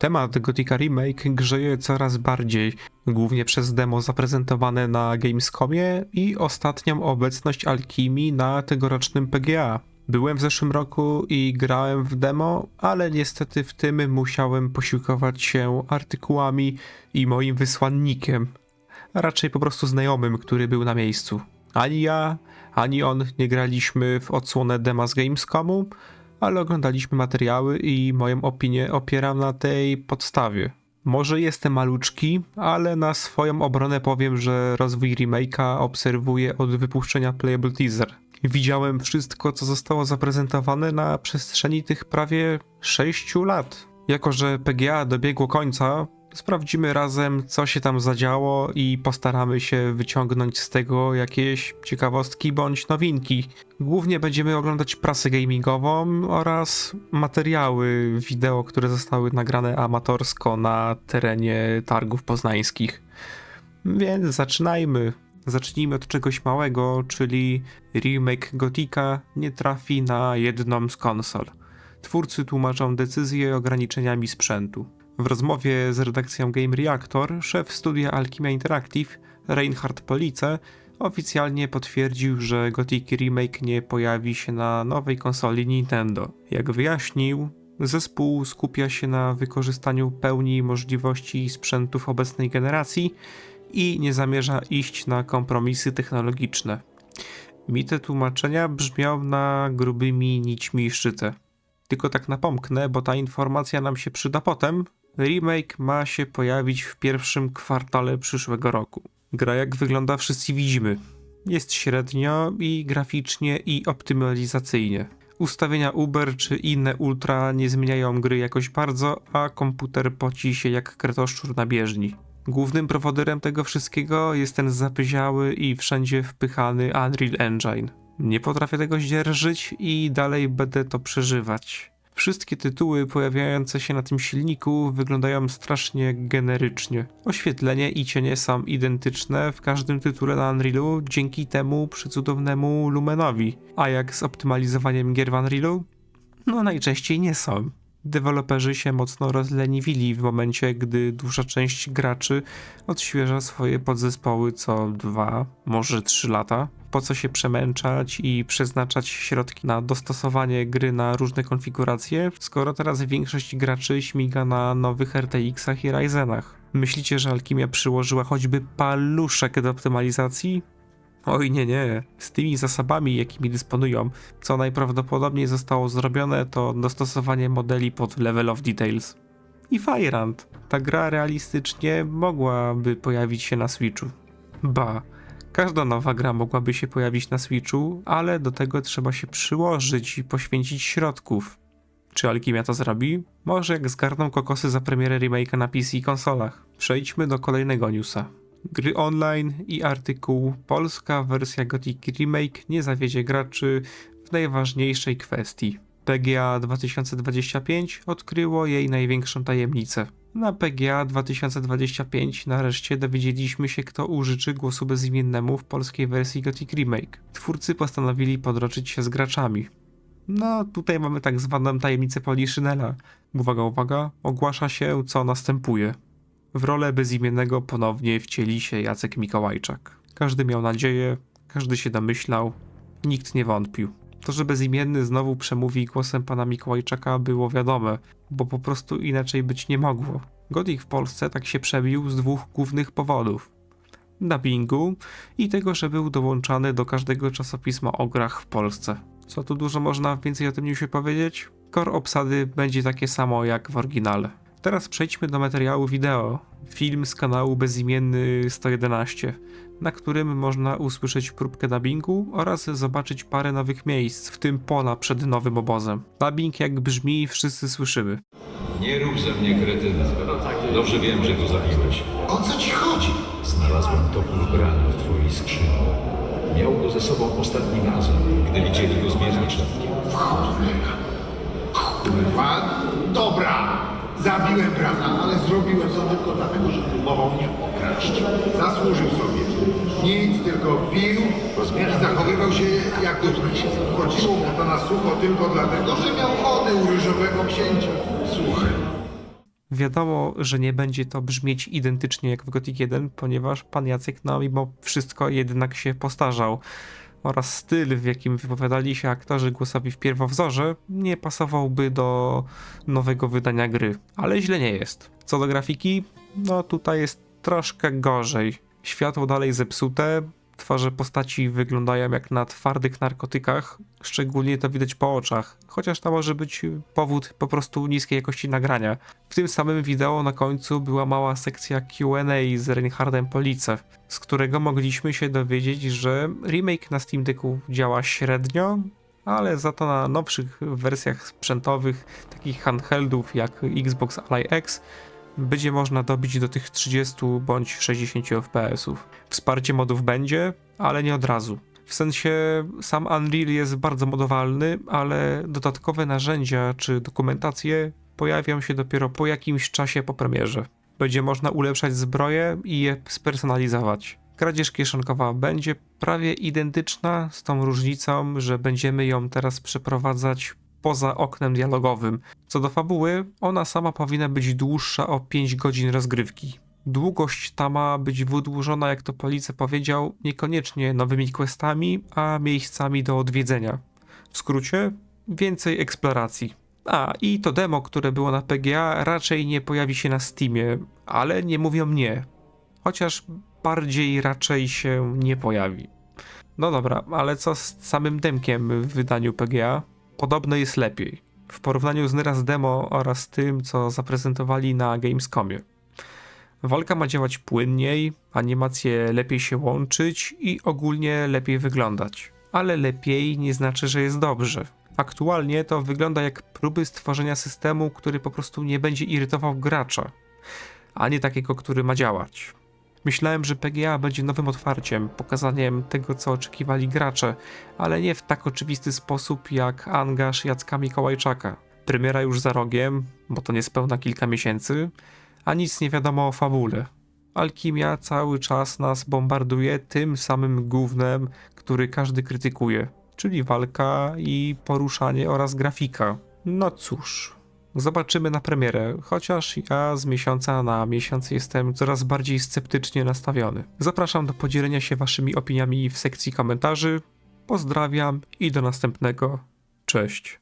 Temat Gothica Remake grzeje coraz bardziej, głównie przez demo zaprezentowane na Gamescomie i ostatnią obecność Alchemii na tegorocznym PGA. Byłem w zeszłym roku i grałem w demo, ale niestety w tym musiałem posiłkować się artykułami i moim wysłannikiem, a raczej po prostu znajomym, który był na miejscu. Ani ja, ani on nie graliśmy w odsłonę dema z Gamescomu, ale oglądaliśmy materiały i moją opinię opieram na tej podstawie. Może jestem maluczki, ale na swoją obronę powiem, że rozwój remake'a obserwuję od wypuszczenia Playable Teaser. Widziałem wszystko, co zostało zaprezentowane na przestrzeni tych prawie 6 lat. Jako, że PGA dobiegło końca, sprawdzimy razem, co się tam zadziało i postaramy się wyciągnąć z tego jakieś ciekawostki bądź nowinki. Głównie będziemy oglądać prasę gamingową oraz materiały wideo, które zostały nagrane amatorsko na terenie targów poznańskich. Więc zaczynajmy. Zacznijmy od czegoś małego, czyli remake Gotika nie trafi na jedną z konsol. Twórcy tłumaczą decyzję ograniczeniami sprzętu. W rozmowie z redakcją Game Reactor szef studia Alchemia Interactive, Reinhard Police, oficjalnie potwierdził, że Gothic Remake nie pojawi się na nowej konsoli Nintendo. Jak wyjaśnił, zespół skupia się na wykorzystaniu pełni możliwości sprzętów obecnej generacji i nie zamierza iść na kompromisy technologiczne. Mi te tłumaczenia brzmią na grubymi nićmi szyte. Tylko tak napomknę, bo ta informacja nam się przyda potem. Remake ma się pojawić w pierwszym kwartale przyszłego roku. Gra jak wygląda wszyscy widzimy. Jest średnio i graficznie i optymalizacyjnie. Ustawienia Uber czy inne ultra nie zmieniają gry jakoś bardzo, a komputer poci się jak kretoszczur na bieżni. Głównym prowodyrem tego wszystkiego jest ten zapyziały i wszędzie wpychany Unreal Engine. Nie potrafię tego zdzierżyć i dalej będę to przeżywać. Wszystkie tytuły pojawiające się na tym silniku wyglądają strasznie generycznie. Oświetlenie i cienie są identyczne w każdym tytule na Unrealu dzięki temu przycudownemu Lumenowi. A jak z optymalizowaniem gier w Unrealu? No najczęściej nie są. Deweloperzy się mocno rozleniwili w momencie, gdy duża część graczy odświeża swoje podzespoły co dwa, może trzy lata. Po co się przemęczać i przeznaczać środki na dostosowanie gry na różne konfiguracje, skoro teraz większość graczy śmiga na nowych RTX-ach i Ryzenach? Myślicie, że Alchemia przyłożyła choćby paluszek do optymalizacji? Oj nie, nie. Z tymi zasobami, jakimi dysponują, co najprawdopodobniej zostało zrobione, to dostosowanie modeli pod level of details. I Firehand. Ta gra realistycznie mogłaby pojawić się na Switchu. Ba, każda nowa gra mogłaby się pojawić na Switchu, ale do tego trzeba się przyłożyć i poświęcić środków. Czy Alchemia to zrobi? Może jak zgarną kokosy za premierę remake'a na PC i konsolach. Przejdźmy do kolejnego newsa. Gry online i artykuł Polska wersja Gothic Remake nie zawiedzie graczy w najważniejszej kwestii. PGA 2025 odkryło jej największą tajemnicę. Na PGA 2025 nareszcie dowiedzieliśmy się, kto użyczy głosu bezimiennemu w polskiej wersji Gothic Remake. Twórcy postanowili podroczyć się z graczami. No, tutaj mamy tak zwaną tajemnicę Poliszynela. Uwaga, uwaga, ogłasza się, co następuje. W rolę bezimiennego ponownie wcieli się Jacek Mikołajczak. Każdy miał nadzieję, każdy się domyślał, nikt nie wątpił. To, że bezimienny znowu przemówi głosem pana Mikołajczaka było wiadome, bo po prostu inaczej być nie mogło. Gothic w Polsce tak się przebił z dwóch głównych powodów. Dubbingu i tego, że był dołączany do każdego czasopisma o grach w Polsce. Co tu dużo można więcej o tym newsie powiedzieć? Core obsady będzie takie samo jak w oryginale. Teraz przejdźmy do materiału wideo. Film z kanału Bezimienny 111, na którym można usłyszeć próbkę dubbingu oraz zobaczyć parę nowych miejsc, w tym pola przed nowym obozem. Dubbing jak brzmi, wszyscy słyszymy. Nie rób ze mnie kretyna. Dobrze wiem, że go zabiłeś. O co ci chodzi? Znalazłem topór brany w twojej skrzyni. Miał go ze sobą ostatnim razem, gdy widzieli go zmierzyć wszystkim. Kurwa, dobra. Zabiłem brata, ale zrobiłem to tylko dlatego, że próbował mnie okraść. Zasłużył sobie. Nic, tylko pił i zachowywał się jak dotychczas. Chodziło mu to na sucho tylko dlatego, że miał ochotę u ryżowego księcia. Słuchaj, Wiadomo, że nie będzie to brzmieć identycznie jak w Gothic 1, ponieważ pan Jacek no mimo wszystko jednak się postarzał oraz styl, w jakim wypowiadali się aktorzy głosowi w pierwowzorze, nie pasowałby do nowego wydania gry. Ale źle nie jest. Co do grafiki, no tutaj jest troszkę gorzej. Światło dalej zepsute, twarze postaci wyglądają jak na twardych narkotykach, szczególnie to widać po oczach, chociaż to może być powód po prostu niskiej jakości nagrania. W tym samym wideo na końcu była mała sekcja Q&A z Reinhardem Police, z którego mogliśmy się dowiedzieć, że remake na Steam Decku działa średnio, ale za to na nowszych wersjach sprzętowych, takich handheldów jak Xbox Ally X, będzie można dobić do tych 30 bądź 60 fps. Wsparcie modów będzie, ale nie od razu. W sensie sam Unreal jest bardzo modowalny, ale dodatkowe narzędzia czy dokumentacje pojawią się dopiero po jakimś czasie po premierze. Będzie można ulepszać zbroje i je spersonalizować. Kradzież kieszonkowa będzie prawie identyczna, z tą różnicą, że będziemy ją teraz przeprowadzać poza oknem dialogowym. Co do fabuły, ona sama powinna być dłuższa o 5 godzin rozgrywki. Długość ta ma być wydłużona, jak to Police powiedział, niekoniecznie nowymi questami, a miejscami do odwiedzenia. W skrócie, więcej eksploracji. A, i to demo, które było na PGA, raczej nie pojawi się na Steamie, ale nie mówią nie. Chociaż bardziej raczej się nie pojawi. No dobra, ale co z samym demkiem w wydaniu PGA? Podobno jest lepiej. W porównaniu z nieraz demo oraz tym, co zaprezentowali na Gamescomie. Walka ma działać płynniej, animacje lepiej się łączyć i ogólnie lepiej wyglądać. Ale lepiej nie znaczy, że jest dobrze. Aktualnie to wygląda jak próby stworzenia systemu, który po prostu nie będzie irytował gracza, a nie takiego, który ma działać. Myślałem, że PGA będzie nowym otwarciem, pokazaniem tego, co oczekiwali gracze, ale nie w tak oczywisty sposób jak angaż Jacka Mikołajczaka. Premiera już za rogiem, bo to niespełna kilka miesięcy, a nic nie wiadomo o fabule. Alchimia cały czas nas bombarduje tym samym gównem, który każdy krytykuje, czyli walka i poruszanie oraz grafika. No cóż, zobaczymy na premierę, chociaż ja z miesiąca na miesiąc jestem coraz bardziej sceptycznie nastawiony. Zapraszam do podzielenia się waszymi opiniami w sekcji komentarzy. Pozdrawiam i do następnego. Cześć.